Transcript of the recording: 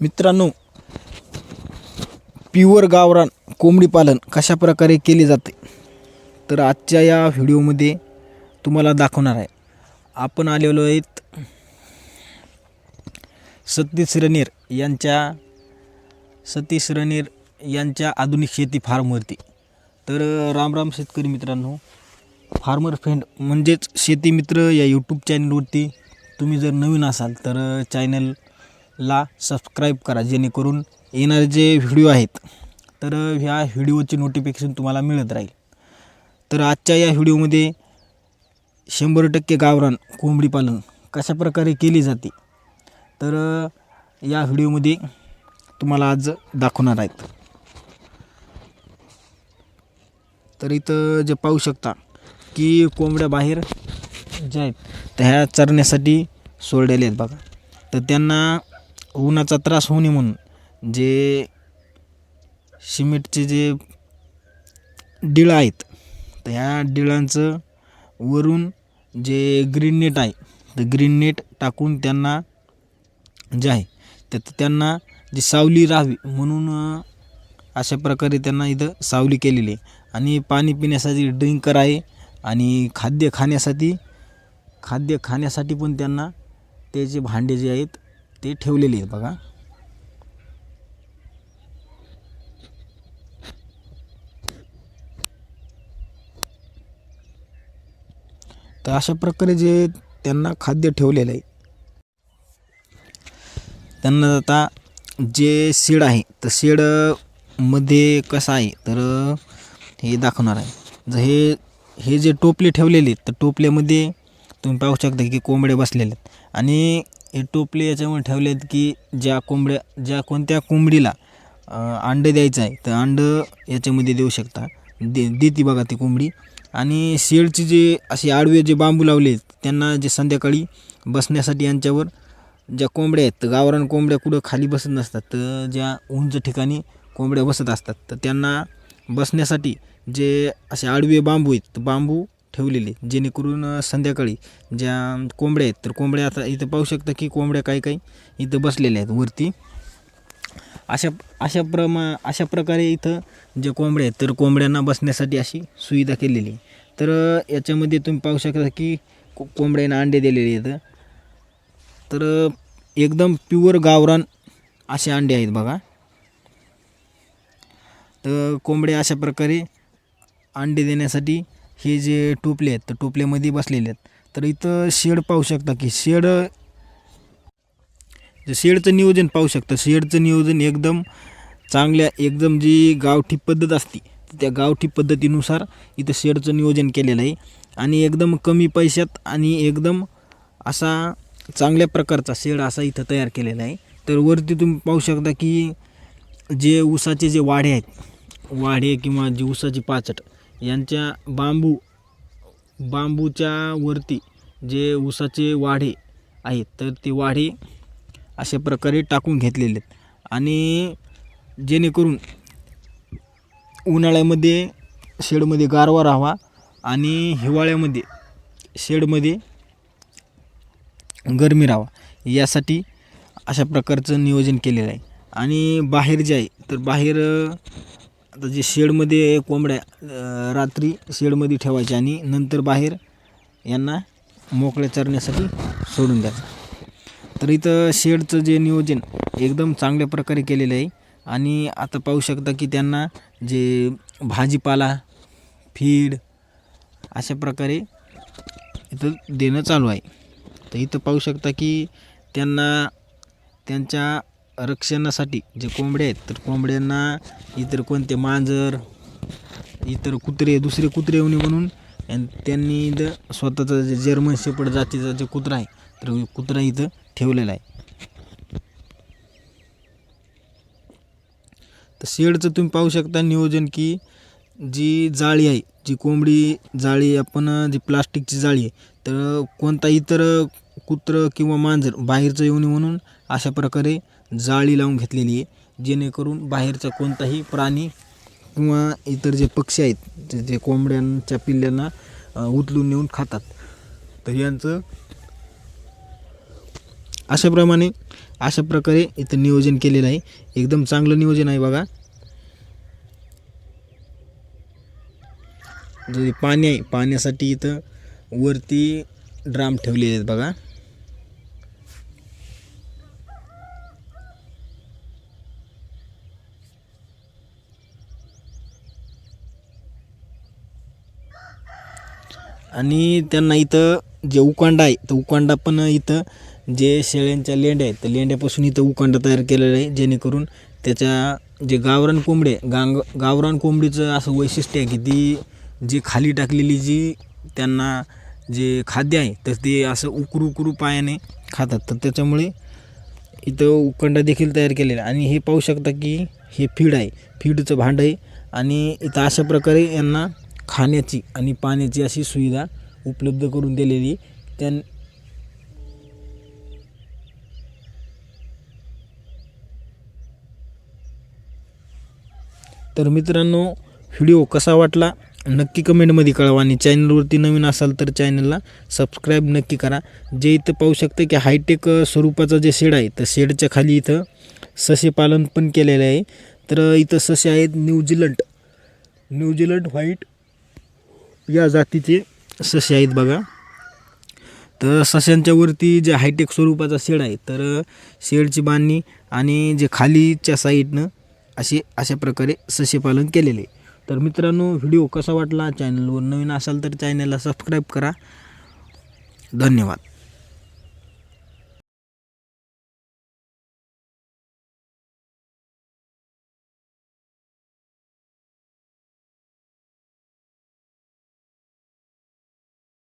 मित्रांनो प्युअर गावरान कोंबडी पालन कशा प्रकारे केले जाते? तर आजच्या या व्हिडिओमध्ये तुम्हाला दाखवणार आहे. आपण आलेलो आहेत सतीश रणीर यांच्या सतीश रणीर यांच्या आधुनिक शेती फार्मवरती. तर रामराम शेतकरी मित्रांनो फार्मर फ्रेंड म्हणजेच शेती मित्र या यूट्यूब चॅनलवरती तुम्ही जर नवीन असाल तर चॅनल ला सबस्क्राईब करा जेणेकरून येणारे जे व्हिडिओ आहेत तर ह्या व्हिडिओची नोटिफिकेशन तुम्हाला मिळत राहील. तर आजच्या या व्हिडिओमध्ये शंभर टक्के गावरान कोंबडी पालन कशा प्रकारे केली जाते तर या व्हिडिओमध्ये तुम्हाला आज दाखवणार आहेत. तर इथं जे पाहू शकता की कोंबड्या बाहेर ज्या आहेत त्या ह्या चरण्यासाठी सोडलेल्या आहेत बघा. तर त्यांना उन्हाचा त्रास होऊ नये म्हणून जे सिमेंटचे जे डिळं आहेत तर ह्या डिळांचं वरून जे ग्रीन नेट आहे तर ग्रीन नेट टाकून त्यांना जे आहे तर त्यांना जी सावली राहावी म्हणून अशा प्रकारे त्यांना इथं सावली केलेली आहे. आणि पाणी पिण्यासाठी ड्रिंकर आहे आणि खाद्य खाण्यासाठी खाद्य खाण्यासाठी पण त्यांना ते जे भांडे जे आहेत ते ठेवलेली आहेत बघा. तर अशा प्रकारे जे त्यांना खाद्य ठेवलेलं आहे त्यांना आता जे शेड आहे तर शेडमध्ये कसं आहे तर हे दाखवणार आहे. जर हे हे जे टोपले ठेवलेले आहेत तर टोपल्यामध्ये तुम्ही पाहू शकता की कोंबड्या बसलेले आहेत. आणि हे टोपले याच्यामुळे ठेवले आहेत की ज्या कोंबड्या ज्या कोणत्या कोंबडीला अंडं द्यायचं आहे तर अंडं याच्यामध्ये देऊ शकता. दे देते बघा ती कोंबडी. आणि शेडचे जे असे आडवे जे बांबू लावले आहेत त्यांना जे संध्याकाळी बसण्यासाठी यांच्यावर ज्या कोंबड्या आहेत गावरान कोंबड्या कुठं खाली बसत नसतात तर ज्या उंच ठिकाणी कोंबड्या बसत असतात तर त्यांना बसण्यासाठी जे असे आडवे बांबू आहेत तर बांबू ठेवलेले जेणेकरून संध्याकाळी ज्या कोंबड्या आहेत तर कोंबड्या आता इथं पाहू शकता की कोंबड्या काही काही इथं बसलेल्या आहेत वरती. अशा अशा प्रमा अशा प्रकारे इथं जे कोंबड्या आहेत तर कोंबड्यांना बसण्यासाठी अशी सुविधा केलेली आहे. तर याच्यामध्ये तुम्ही पाहू शकता की को कोंबड्यांना अंडे दिलेले आहेत. तर एकदम प्युअर गावरान असे अंडे आहेत बघा. तर कोंबड्या अशा प्रकारे अंडे देण्यासाठी हे जे टोपले आहेत तर टोपल्यामध्ये बसलेले आहेत. तर इथं शेड पाहू शकता की शेड शेडचं नियोजन पाहू शकता. शेडचं नियोजन एकदम चांगल्या एकदम जी गावठी पद्धत असते त्या गावठी पद्धतीनुसार इथं शेडचं नियोजन केलेलं आहे. आणि एकदम कमी पैशात आणि एकदम असा चांगल्या प्रकारचा शेड असा इथं तयार केलेला आहे. तर वरती तुम्ही पाहू शकता की जे ऊसाचे जे वाढे आहेत वाढे किंवा जी ऊसाची पाचट यांच्या बांबू बांबूच्या वरती जे ऊसाचे वाढे आहेत तर ते वाढे अशा प्रकारे टाकून घेतलेले आहेत. आणि जेणेकरून उन्हाळ्यामध्ये शेडमध्ये गारवा राहावा आणि हिवाळ्यामध्ये शेडमध्ये गरमी राहावा यासाठी अशा प्रकारचं नियोजन केलेलं आहे. आणि बाहेर जे आहे तर बाहेर आता जे शेडमध्ये कोंबड्या रात्री शेडमध्ये ठेवायच्या आणि नंतर बाहेर यांना मोकळ्या चरण्यासाठी सोडून द्यायचं. तर इथं शेडचं जे नियोजन एकदम चांगल्या प्रकारे केलेलं आहे आणि आता पाहू शकता की त्यांना जे भाजीपाला फीड अशा प्रकारे इथं देणं चालू आहे. तर इथं पाहू शकता की त्यांना त्यांच्या रक्षणासाठी जे कोंबड्या आहेत तर कोंबड्यांना इतर कोणते मांजर इतर कुत्रे दुसरे कुत्रे येऊ नये म्हणून त्यांनी इथं स्वतःचा जे जर्मन शेपड जातीचा जे कुत्रा आहे तर कुत्रा इथं ठेवलेला आहे. तर शेडचं तुम्ही पाहू शकता नियोजन की जी जाळी आहे जी कोंबडी जाळी आपण जी प्लास्टिकची जाळी आहे तर कोणता इतर कुत्रं किंवा मांजर बाहेरचं येऊ नये म्हणून अशा प्रकारे जाळी लावून घेतलेली आहे. जेणेकरून बाहेरचा कोणताही प्राणी किंवा इतर जे पक्षी आहेत जे जे कोंबड्यांच्या पिल्ल्यांना उचलून नेऊन खातात. तर यांचं अशाप्रमाणे अशा प्रकारे इथं नियोजन केलेलं आहे. एकदम चांगलं नियोजन आहे बघा. जे पाणी आहे पाण्यासाठी इथं वरती ड्राम ठेवलेले आहेत बघा. आणि त्यांना इथं जे उकांडा आहे तर उकांडा पण इथं जे शेळ्यांच्या लेंड्या आहेत तर लेंड्यापासून इथं उकांडा तयार केलेला आहे जेणेकरून त्याच्या जे गावरान कोंबडे गांग गावरान कोंबडीचं असं वैशिष्ट्य आहे की ती जी खाली टाकलेली जी त्यांना जे खाद्य आहे तर ते असं उकरू उकरू पायाने खातात. तर त्याच्यामुळे इथं उकंडा देखील तयार केलेला आहे. आणि हे पाहू शकता की हे फीड आहे फीडचं भांड आहे. आणि इथं अशा प्रकारे यांना खाण्याची आणि पाण्याची अशी सुविधा उपलब्ध करून दिलेली. त्या तर मित्रांनो व्हिडिओ कसा वाटला? नक्की कमेंटमध्ये कळवा आणि चॅनलवरती नवीन असाल तर चॅनलला सबस्क्राईब नक्की करा. जे इथं पाहू शकतं की हायटेक स्वरूपाचं जे शेड आहे तर शेडच्या खाली इथं ससे पालन पण केलेलं आहे. तर इथं ससे आहेत न्यूझीलंड. न्यूझीलंड व्हाईट या जातीचे ससे आहेत बघा. तर सस्यांच्या वरती जे हायटेक स्वरूपाचा शेड आहे तर शेडची बांधणी आणि जे खालीच्या साईडनं असे अशा प्रकारे ससेपालन केलेले. आहे. तर मित्रांनो व्हिडिओ कसा वाटला? चॅनलवर नवीन असाल तर चॅनलला सबस्क्राईब करा. धन्यवाद.